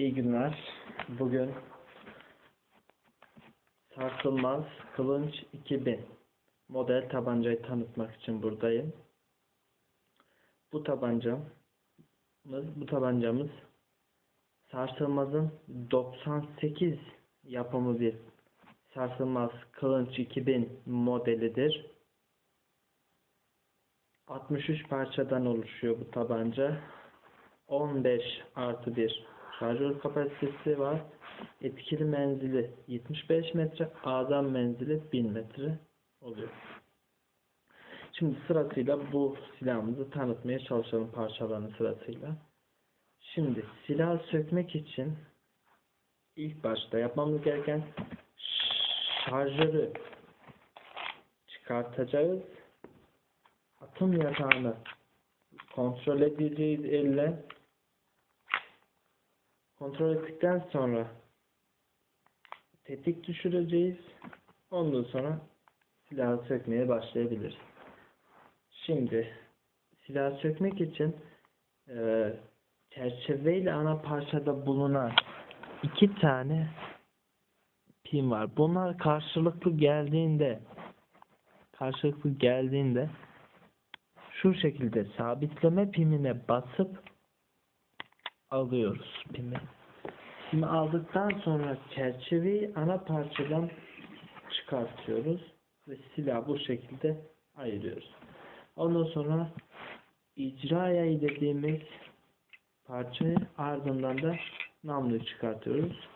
İyi günler. Bugün sarsılmaz kılınç 2000 model tabancayı tanıtmak için buradayım. Bu tabancamız, bu tabancamız sarsılmazın 98 yapımı bir sarsılmaz kılınç 2000 modelidir. 63 parçadan oluşuyor bu tabanca. 15 artı 1 şarjör kapasitesi var. Etkili menzili 75 metre, adam menzili 1000 metre oluyor. Şimdi sırasıyla bu silahımızı tanıtmaya çalışalım parçalarını sırasıyla. Şimdi silah sökmek için ilk başta yapmamız gereken şarjörü çıkartacağız. Atım yatağını kontrol edeceğiz elle. Kontrol ettikten sonra tetik düşüreceğiz. Ondan sonra silahı sökmeye başlayabiliriz. Şimdi silahı sökmek için e, çerçeve ile ana parçada bulunan iki tane pin var. Bunlar karşılıklı geldiğinde karşılıklı geldiğinde şu şekilde sabitleme pimine basıp alıyoruz pimi. Pimi aldıktan sonra çerçeveyi ana parçadan çıkartıyoruz ve silah bu şekilde ayırıyoruz. Ondan sonra icra yayı dediğimiz parçayı ardından da namluyu çıkartıyoruz.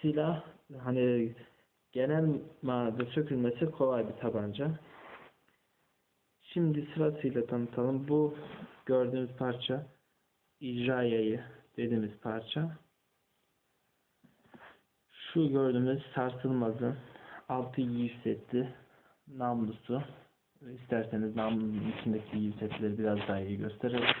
Silah hani genel manada sökülmesi kolay bir tabanca. Şimdi sırasıyla tanıtalım. Bu gördüğünüz parça icra yayı dediğimiz parça. Şu gördüğümüz sarsılmazın altı yüksekli namlusu. İsterseniz namlunun içindeki yüksekleri biraz daha iyi gösterelim.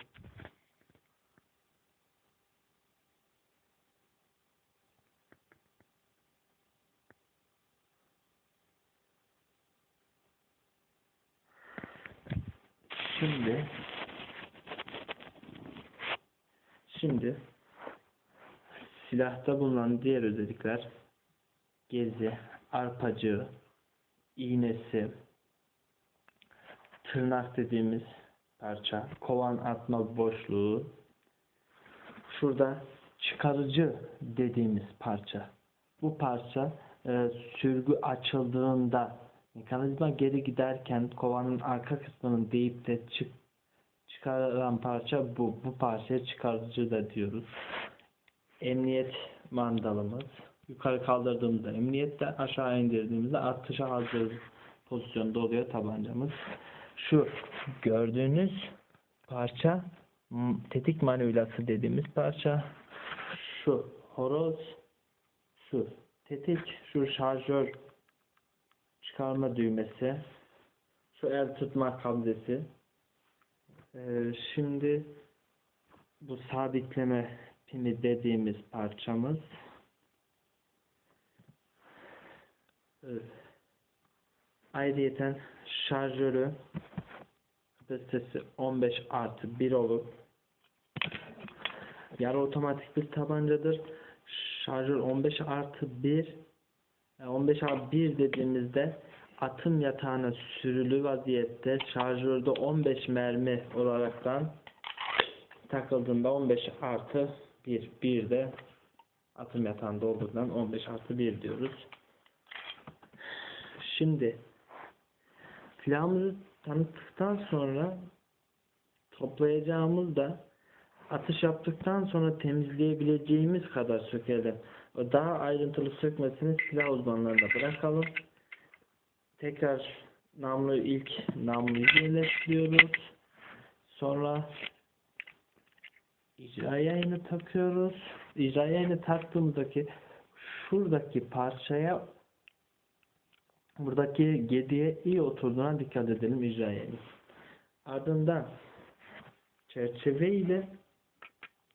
Şimdi şimdi silahta bulunan diğer özellikler gezi, arpacığı, iğnesi, tırnak dediğimiz parça, kovan atma boşluğu, şurada çıkarıcı dediğimiz parça. Bu parça e, sürgü açıldığında mekanizma geri giderken kovanın arka kısmının deyip de çık çıkaran parça bu. Bu parçaya çıkarıcı da diyoruz. Emniyet mandalımız. Yukarı kaldırdığımızda emniyette aşağı indirdiğimizde atışa hazır pozisyonda oluyor tabancamız. Şu gördüğünüz parça tetik manivlası dediğimiz parça. Şu horoz, şu tetik, şu şarjör çıkarma düğmesi, şu el tutma kabzesi. Ee, şimdi bu sabitleme pini dediğimiz parçamız. Evet. Ayrıyeten şarjörü kapasitesi 15 artı 1 olup yarı otomatik bir tabancadır. Şarjör 15 artı 1 yani 15 artı 1 dediğimizde atım yatağına sürülü vaziyette şarjörde 15 mermi olaraktan takıldığında 15 artı 1 1 de atım yatağında olduğundan 15 artı 1 diyoruz. Şimdi silahımızı tanıttıktan sonra toplayacağımız da atış yaptıktan sonra temizleyebileceğimiz kadar sökelim. Daha ayrıntılı sökmesini silah uzmanlarına bırakalım. Tekrar namlu ilk namluyu yerleştiriyoruz. Sonra icra yayını takıyoruz. İcra yayını taktığımızdaki şuradaki parçaya buradaki gediye iyi oturduğuna dikkat edelim icra yayını. Ardından çerçeve ile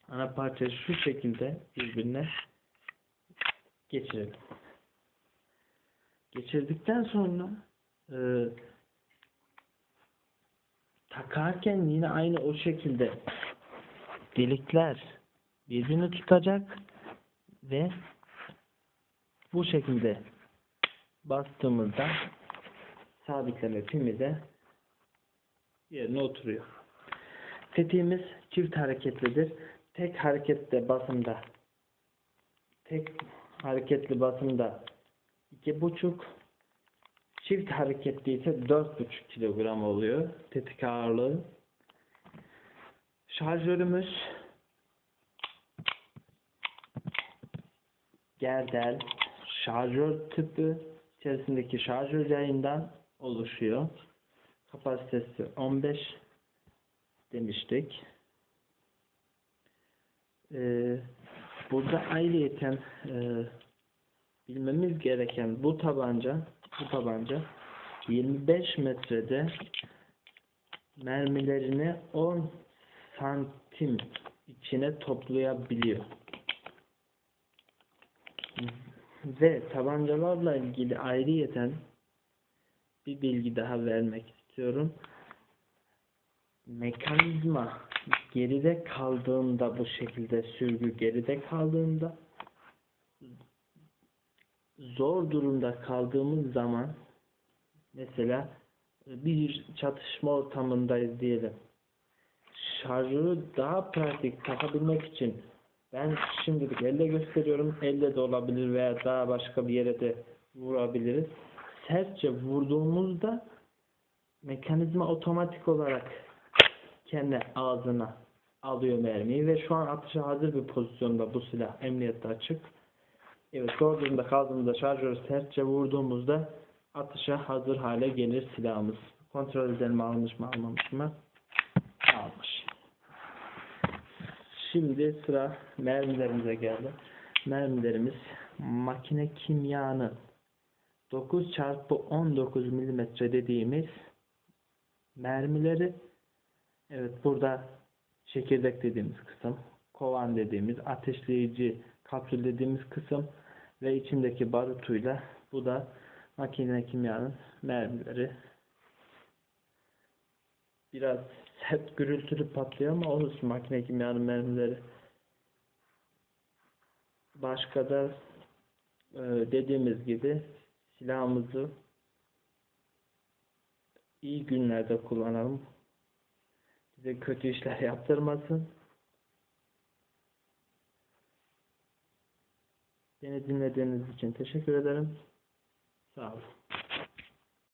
ana parça şu şekilde birbirine geçirelim. Geçirdikten sonra e, takarken yine aynı o şekilde delikler birbirini tutacak ve bu şekilde bastığımızda sabitleme pimi de yerine oturuyor. Tetiğimiz çift hareketlidir. Tek hareketli basımda tek hareketli basımda iki buçuk çift hareketli ise dört buçuk kilogram oluyor tetik ağırlığı. Şarjörümüz gerdel şarjör tüpü içerisindeki şarjör yayından oluşuyor. Kapasitesi 15 demiştik. Ee, burada ayrıyeten e, bilmemiz gereken bu tabanca bu tabanca 25 metrede mermilerini 10 santim içine toplayabiliyor. Ve tabancalarla ilgili ayrıyeten bir bilgi daha vermek istiyorum. Mekanizma geride kaldığında bu şekilde sürgü geride kaldığında zor durumda kaldığımız zaman mesela bir çatışma ortamındayız diyelim. Şarjörü daha pratik takabilmek için ben şimdilik elle gösteriyorum. Elle de olabilir veya daha başka bir yere de vurabiliriz. Sertçe vurduğumuzda mekanizma otomatik olarak kendi ağzına alıyor mermiyi ve şu an atışa hazır bir pozisyonda bu silah emniyette açık. Evet zor durumda kaldığımızda şarjörü sertçe vurduğumuzda atışa hazır hale gelir silahımız. Kontrol edelim almış mı almamış mı? Almış. Şimdi sıra mermilerimize geldi. Mermilerimiz makine kimyanın 9 çarpı 19 milimetre dediğimiz mermileri evet burada çekirdek dediğimiz kısım kovan dediğimiz ateşleyici kapsül dediğimiz kısım ve içindeki barutuyla bu da makine kimyanın mermileri. Biraz sert gürültülü patlıyor ama olsun makine kimyanın mermileri. Başka da e, dediğimiz gibi silahımızı iyi günlerde kullanalım. Bize kötü işler yaptırmasın Beni dinlediğiniz için teşekkür ederim. Sağ olun.